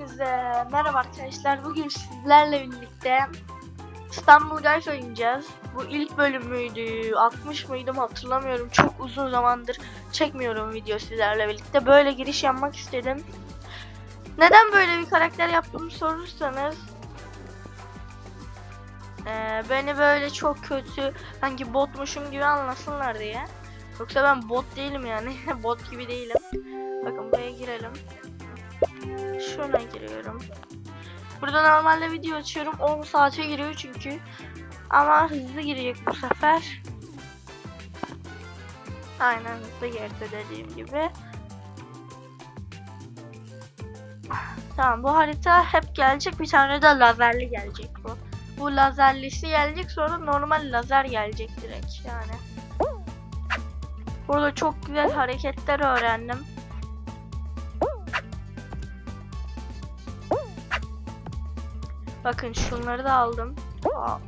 Hepinize merhaba arkadaşlar. Bugün sizlerle birlikte İstanbul Guys oynayacağız. Bu ilk bölümüydü. 60 mıydım hatırlamıyorum. Çok uzun zamandır çekmiyorum video sizlerle birlikte. Böyle giriş yapmak istedim. Neden böyle bir karakter yaptım sorursanız eee, beni böyle çok kötü sanki botmuşum gibi anlasınlar diye. Yoksa ben bot değilim yani. bot gibi değilim. Bakın buraya girelim. Şuna giriyorum. Burada normalde video açıyorum. 10 saate giriyor çünkü. Ama hızlı girecek bu sefer. Aynen hızlı girdi dediğim gibi. Tamam bu harita hep gelecek. Bir tane de lazerli gelecek bu. Bu lazerlisi gelecek sonra normal lazer gelecek direkt yani. Burada çok güzel hareketler öğrendim. Bakın şunları da aldım. Aa.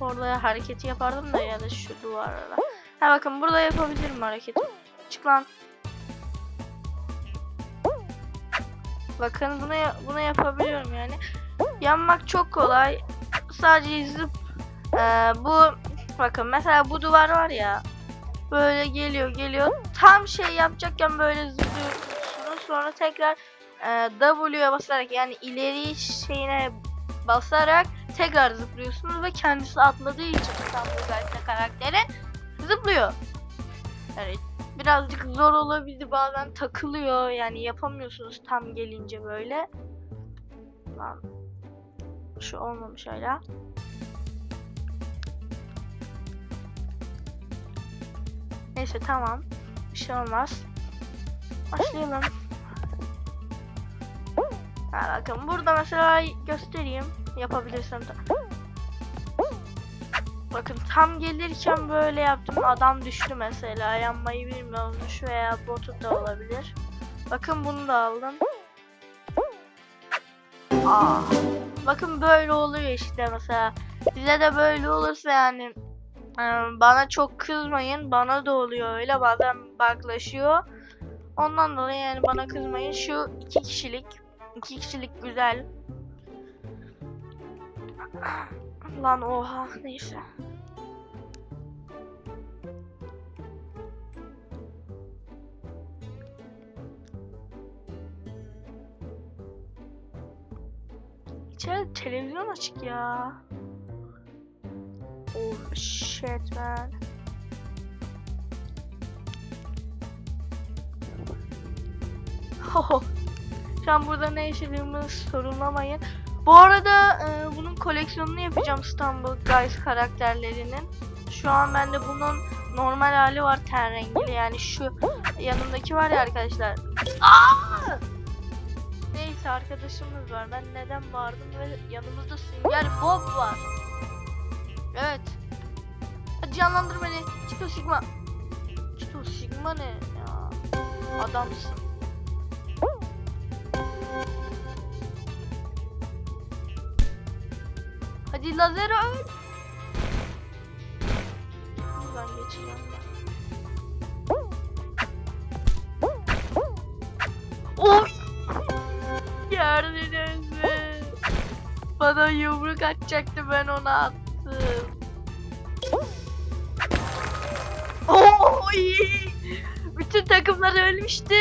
Orada hareketi yapardım da ya da şu duvarlara. Ha bakın burada yapabilirim hareketi. Çık lan. Bakın bunu bunu yapabiliyorum yani. Yanmak çok kolay. Sadece zıp. Ee, bu bakın mesela bu duvar var ya. Böyle geliyor geliyor. Tam şey yapacakken böyle zıplıyorsunuz. Sonra tekrar e, basarak yani ileri şeyine basarak tekrar zıplıyorsunuz ve kendisi atladığı için tam bu gayet karakteri zıplıyor. Yani birazcık zor olabilir bazen takılıyor yani yapamıyorsunuz tam gelince böyle. Lan şu olmamış hala. Neyse tamam. Bir şey olmaz. Başlayalım. Bakın burada mesela göstereyim. Yapabilirsem de. Bakın tam gelirken böyle yaptım. Adam düştü mesela. Yanmayı bilmiyormuş veya botu da olabilir. Bakın bunu da aldım. Aa. Bakın böyle oluyor işte mesela. Size de böyle olursa yani e, bana çok kızmayın. Bana da oluyor öyle. Bazen baklaşıyor. Ondan dolayı yani bana kızmayın. Şu iki kişilik İki kişilik güzel. Lan oha neyse. İçeride televizyon açık ya. Oh shit man. Oh. Şu an burada ne yaşadığımı sorunlamayın. Bu arada e, bunun koleksiyonunu yapacağım İstanbul Guys karakterlerinin. Şu an bende bunun normal hali var ten rengili yani şu yanımdaki var ya arkadaşlar. Aa! Neyse arkadaşımız var. Ben neden bağırdım ve yanımızda Sünger Bob var. Evet. Hadi canlandır beni. Çito Sigma. Çito Sigma ne ya? Adamsın. Hadi lazer öl. Buradan geçeceğim ben. Oy! Gördünüz mü? Bana yumruk atacaktı ben ona attım. Oy! Bütün takımlar ölmüştü.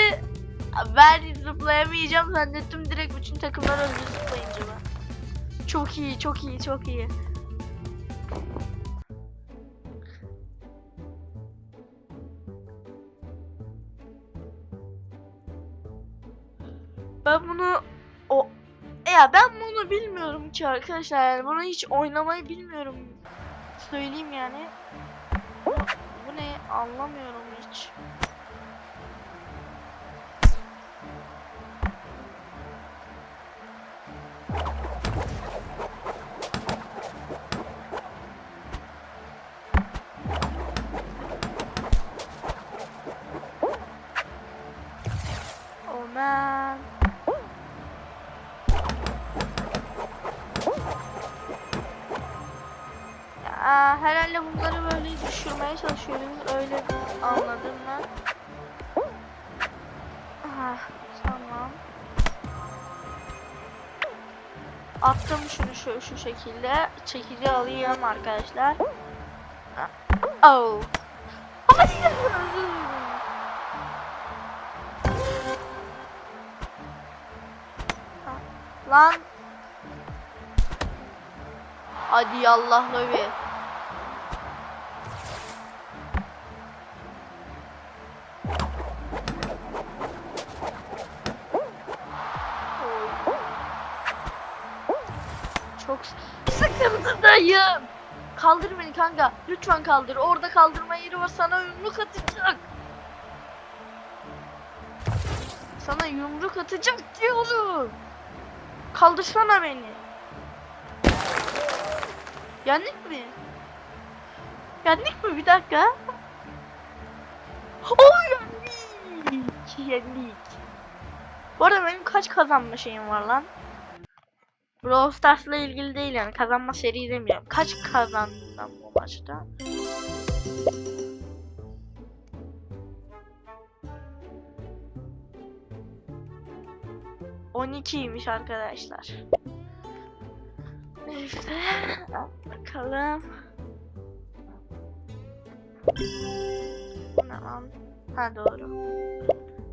Ben zıplayamayacağım zannettim direkt bütün takımlar öldü zıplayınca. Çok iyi, çok iyi, çok iyi. Ben bunu o ya ben bunu bilmiyorum ki arkadaşlar yani bunu hiç oynamayı bilmiyorum. Söyleyeyim yani. Bu, ne anlamıyorum hiç. ben. Ya, herhalde bunları böyle düşürmeye çalışıyoruz. Öyle anladım ben. Heh, tamam. Attım şunu şu, şu şekilde. Çekici alayım arkadaşlar. Oh. Ama Lan. Hadi yallahla bir. Oy. Çok s- sıkıntıdayım. Kaldır beni kanka. Lütfen kaldır. Orada kaldırma yeri var. Sana yumruk atacak. Sana yumruk atacak diyorum. Kaldırsana beni. Yendik mi? Yendik mi? Bir dakika. Oh yendik. Yendik. Bu arada benim kaç kazanma şeyim var lan? Brawl Stars'la ilgili değil yani kazanma seri demiyorum. Kaç kazandım bu maçta? On ikiymiş arkadaşlar. Neyse. Bakalım. Lan? Ha doğru.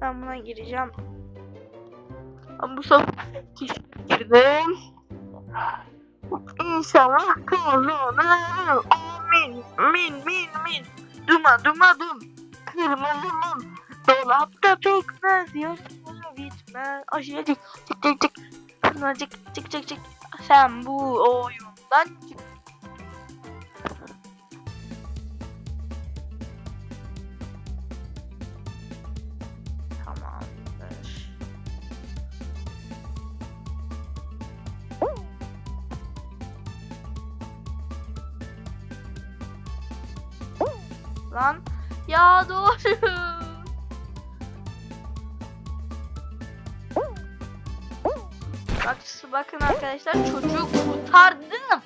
Ben buna gireceğim. Ama bu sefer girdim. İnşallah kazanırım. Amin. Min min min. Duma duma dum. Kırmızı mum. Dolapta pekmez. Yarın bitmez. Aşağıcık. Çık çık çık. Kırmacık çık çık çık. Sen bu oyundan çık. Tamamdır. Lan ya doğru. Bak bakın arkadaşlar çocuğu kurtardım.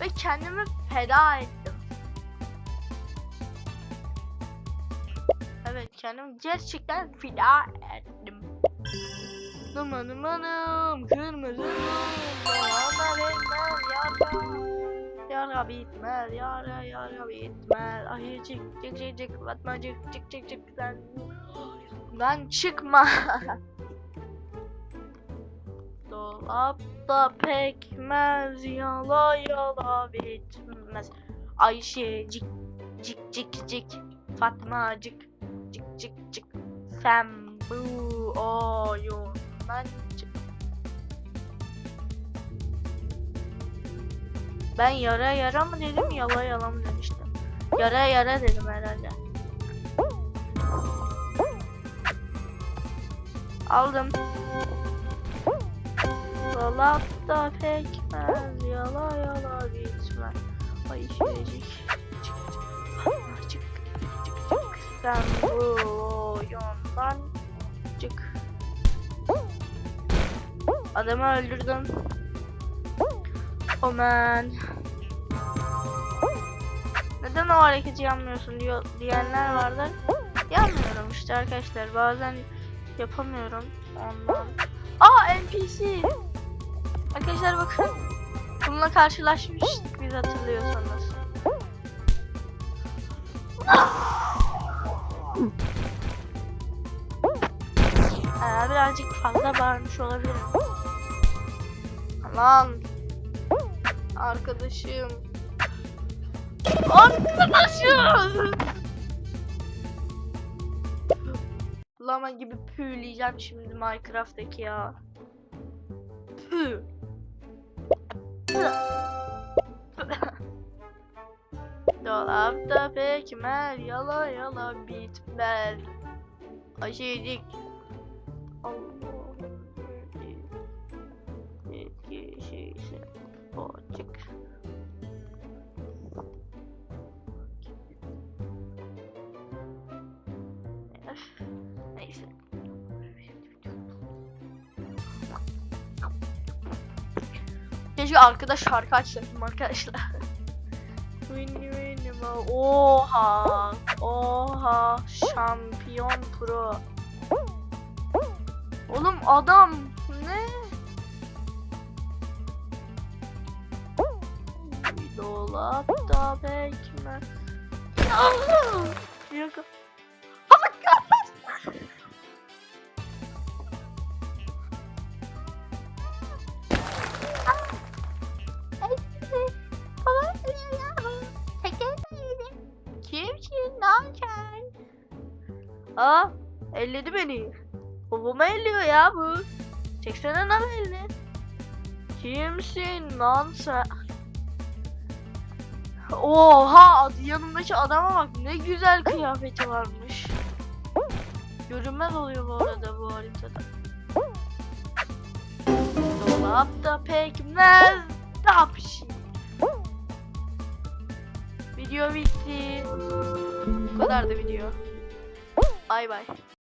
Ve kendimi feda ettim. Evet kendimi gerçekten feda ettim. Numanım hanım kırmızı Bana vermez yara Yara bitmez yara yara bitmez Ahir çık çık çık çık Fatma çık çık çık çık sen Lan çıkma Dolapta pekmez yala yala bitmez. Ayşe cik cik cik cik Fatmacık cik cik cik Sen bu oyundan çık. Ben yara yara mı dedim yala yala mı demiştim Yara yara dedim herhalde. Aldım Dolapta pekmez yala yala bitmez Ayşecik çık çık çık çık çık Sen bu oyundan çık. Adamı öldürdüm. Omen. Neden o hareketi yapmıyorsun diyor diyenler vardır Yapmıyorum işte arkadaşlar. Bazen yapamıyorum ondan. Aa NPC Arkadaşlar bakın Bununla karşılaşmıştık biz hatırlıyorsanız Ee, birazcık fazla bağırmış olabilirim. Aman. Arkadaşım. Arkadaşım. Lama gibi püyleyeceğim şimdi Minecraft'taki ya. Pü. Dolapta pekmez yala yala şeyse açık. Öf, Neyse. Keşke arkada şarkı açsaydım arkadaşlar. Oha. Oha. Şampiyon pro. Oğlum adam ne? Dolapta bekme. Allah! Yok. Aa, elledi beni. Babama elliyor ya bu. Çeksene lan elini. Kimsin lan sen? Oha yanımdaki adama bak ne güzel kıyafeti varmış. Görünmez oluyor bu arada bu haritada. Dolapta pekmez ne yapayım? Video bitti. Bu kadar da video. Bay bay.